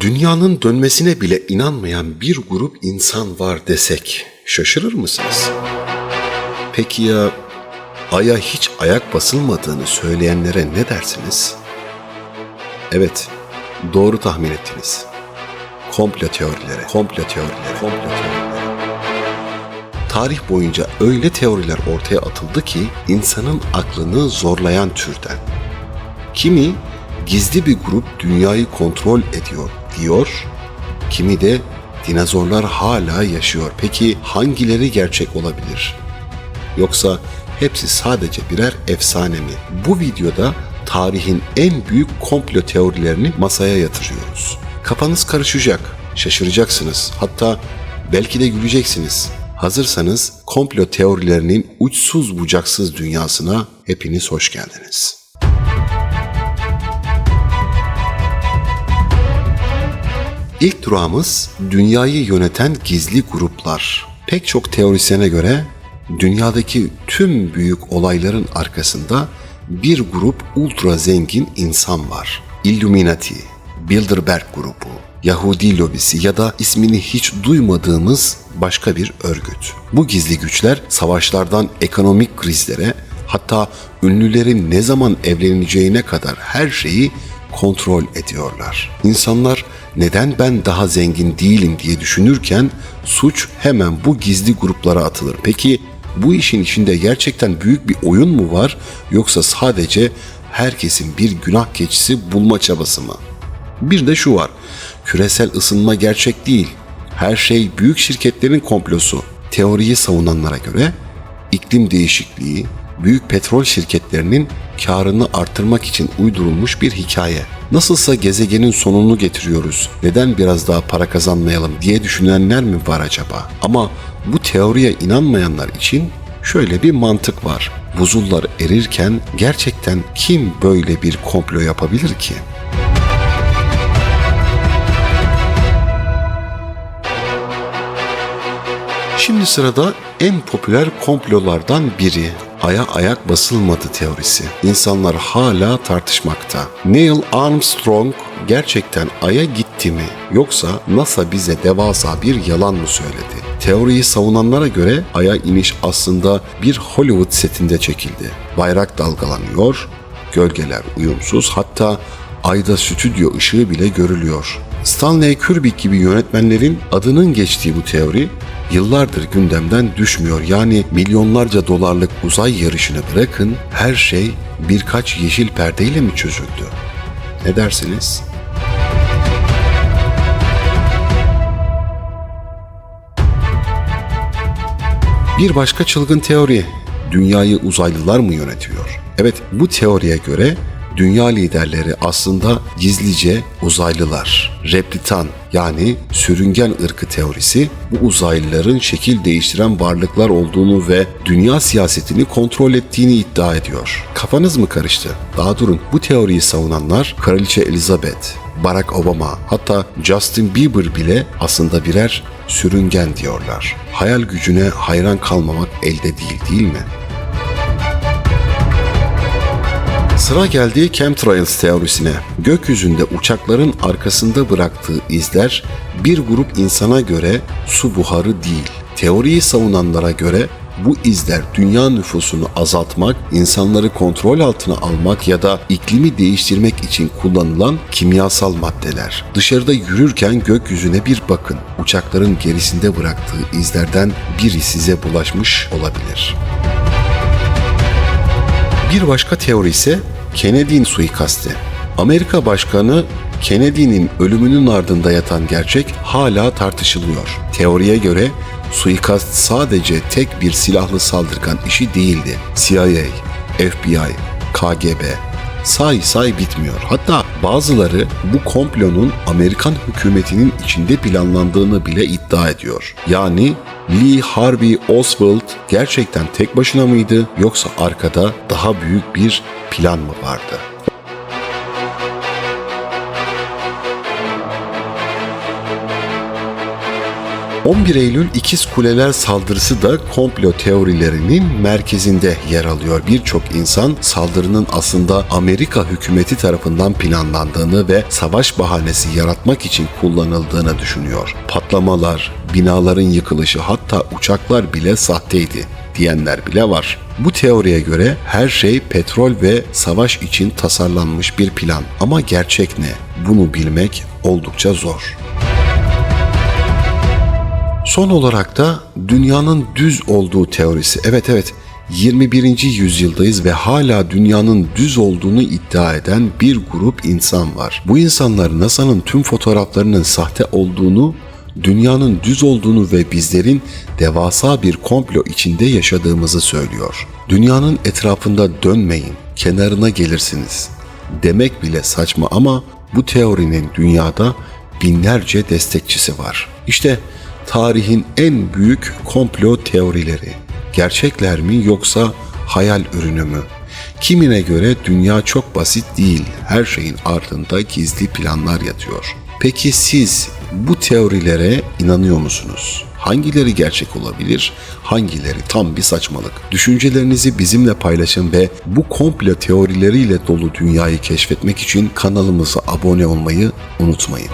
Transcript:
Dünyanın dönmesine bile inanmayan bir grup insan var desek şaşırır mısınız? Peki ya Ay'a hiç ayak basılmadığını söyleyenlere ne dersiniz? Evet, doğru tahmin ettiniz. Komplo teorileri, komplo teorileri, komplo teorileri. Tarih boyunca öyle teoriler ortaya atıldı ki insanın aklını zorlayan türden. Kimi gizli bir grup dünyayı kontrol ediyor diyor, kimi de dinozorlar hala yaşıyor. Peki hangileri gerçek olabilir? Yoksa hepsi sadece birer efsane mi? Bu videoda tarihin en büyük komplo teorilerini masaya yatırıyoruz. Kafanız karışacak, şaşıracaksınız, hatta belki de güleceksiniz. Hazırsanız komplo teorilerinin uçsuz bucaksız dünyasına hepiniz hoş geldiniz. İlk durağımız dünyayı yöneten gizli gruplar. Pek çok teorisyene göre dünyadaki tüm büyük olayların arkasında bir grup ultra zengin insan var. Illuminati, Bilderberg grubu, Yahudi lobisi ya da ismini hiç duymadığımız başka bir örgüt. Bu gizli güçler savaşlardan ekonomik krizlere hatta ünlülerin ne zaman evleneceğine kadar her şeyi kontrol ediyorlar. İnsanlar neden ben daha zengin değilim diye düşünürken suç hemen bu gizli gruplara atılır. Peki bu işin içinde gerçekten büyük bir oyun mu var yoksa sadece herkesin bir günah keçisi bulma çabası mı? Bir de şu var. Küresel ısınma gerçek değil. Her şey büyük şirketlerin komplosu. Teoriyi savunanlara göre iklim değişikliği, büyük petrol şirketlerinin karını artırmak için uydurulmuş bir hikaye. Nasılsa gezegenin sonunu getiriyoruz. Neden biraz daha para kazanmayalım diye düşünenler mi var acaba? Ama bu teoriye inanmayanlar için şöyle bir mantık var. Buzullar erirken gerçekten kim böyle bir komplo yapabilir ki? Şimdi sırada en popüler komplolardan biri. Ay'a ayak basılmadı teorisi. İnsanlar hala tartışmakta. Neil Armstrong gerçekten Ay'a gitti mi? Yoksa NASA bize devasa bir yalan mı söyledi? Teoriyi savunanlara göre Ay'a iniş aslında bir Hollywood setinde çekildi. Bayrak dalgalanıyor, gölgeler uyumsuz hatta Ayda stüdyo ışığı bile görülüyor. Stanley Kubrick gibi yönetmenlerin adının geçtiği bu teori yıllardır gündemden düşmüyor. Yani milyonlarca dolarlık uzay yarışını bırakın her şey birkaç yeşil perdeyle mi çözüldü? Ne dersiniz? Bir başka çılgın teori, dünyayı uzaylılar mı yönetiyor? Evet, bu teoriye göre dünya liderleri aslında gizlice uzaylılar. Replitan yani sürüngen ırkı teorisi bu uzaylıların şekil değiştiren varlıklar olduğunu ve dünya siyasetini kontrol ettiğini iddia ediyor. Kafanız mı karıştı? Daha durun. Bu teoriyi savunanlar Kraliçe Elizabeth, Barack Obama hatta Justin Bieber bile aslında birer sürüngen diyorlar. Hayal gücüne hayran kalmamak elde değil değil mi? Sıra geldi chemtrails teorisine. Gökyüzünde uçakların arkasında bıraktığı izler bir grup insana göre su buharı değil. Teoriyi savunanlara göre bu izler dünya nüfusunu azaltmak, insanları kontrol altına almak ya da iklimi değiştirmek için kullanılan kimyasal maddeler. Dışarıda yürürken gökyüzüne bir bakın. Uçakların gerisinde bıraktığı izlerden biri size bulaşmış olabilir. Bir başka teori ise Kennedy'nin suikasti. Amerika Başkanı Kennedy'nin ölümünün ardında yatan gerçek hala tartışılıyor. Teoriye göre suikast sadece tek bir silahlı saldırgan işi değildi. CIA, FBI, KGB, say say bitmiyor. Hatta bazıları bu komplonun Amerikan hükümetinin içinde planlandığını bile iddia ediyor. Yani Lee Harvey Oswald gerçekten tek başına mıydı yoksa arkada daha büyük bir plan mı vardı? 11 Eylül İkiz Kuleler saldırısı da komplo teorilerinin merkezinde yer alıyor. Birçok insan saldırının aslında Amerika hükümeti tarafından planlandığını ve savaş bahanesi yaratmak için kullanıldığını düşünüyor. Patlamalar, binaların yıkılışı hatta uçaklar bile sahteydi diyenler bile var. Bu teoriye göre her şey petrol ve savaş için tasarlanmış bir plan. Ama gerçek ne? Bunu bilmek oldukça zor. Son olarak da dünyanın düz olduğu teorisi. Evet evet 21. yüzyıldayız ve hala dünyanın düz olduğunu iddia eden bir grup insan var. Bu insanlar NASA'nın tüm fotoğraflarının sahte olduğunu, dünyanın düz olduğunu ve bizlerin devasa bir komplo içinde yaşadığımızı söylüyor. Dünyanın etrafında dönmeyin, kenarına gelirsiniz. Demek bile saçma ama bu teorinin dünyada binlerce destekçisi var. İşte tarihin en büyük komplo teorileri. Gerçekler mi yoksa hayal ürünü mü? Kimine göre dünya çok basit değil. Her şeyin ardında gizli planlar yatıyor. Peki siz bu teorilere inanıyor musunuz? Hangileri gerçek olabilir? Hangileri tam bir saçmalık? Düşüncelerinizi bizimle paylaşın ve bu komplo teorileriyle dolu dünyayı keşfetmek için kanalımıza abone olmayı unutmayın.